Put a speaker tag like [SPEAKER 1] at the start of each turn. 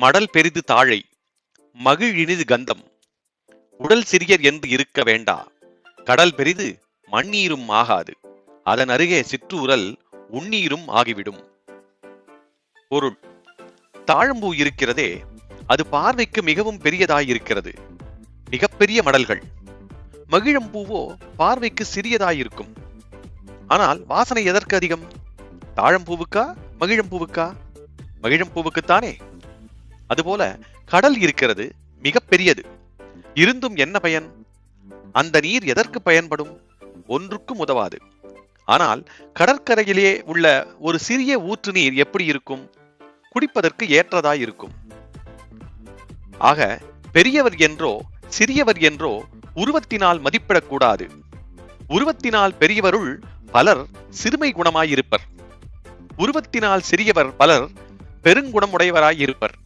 [SPEAKER 1] மடல் பெரிது தாழை மகிழ் இனிது கந்தம். உடல் சிறியர் என்று இருக்க வேண்டா கடல் பெரிது மண்ணீரும் ஆகாது. அதன் அருகே சிற்றூரல் உண்ணீரும் ஆகிவிடும். பொருள். தாழம்பூ இருக்கிறதே அது பார்வைக்கு மிகவும் பெரியதாயிருக்கிறது. மிகப்பெரிய மடல்கள். மகிழம்பூவோ பார்வைக்கு சிறியதாயிருக்கும். ஆனால் வாசனை எதற்கு அதிகம்? தாழம்பூவுக்கா மகிழம்பூவுக்கா? மகிழம்பூவுக்குத்தானே? அதுபோல கடல் இருக்கிறது மிக பெரியது இருந்தும் என்ன பயன்? அந்த நீர் எதற்கு பயன்படும்? ஒன்றுக்கும் உதவாது. ஆனால் கடற்கரையிலே உள்ள ஒரு சிறிய ஊற்று நீர் எப்படி இருக்கும்? குடிப்பதற்கு ஏற்றதாய் இருக்கும். ஆக பெரியவர் என்றோ சிறியவர் என்றோ உருவத்தினால் மதிப்பிடக்கூடாது. உருவத்தினால் பெரியவருள் பலர் சிறுமை குணமாயிருப்பர். உருவத்தினால் சிறியவர் பலர் பெருங்குணமுடையவராயிருப்பர்.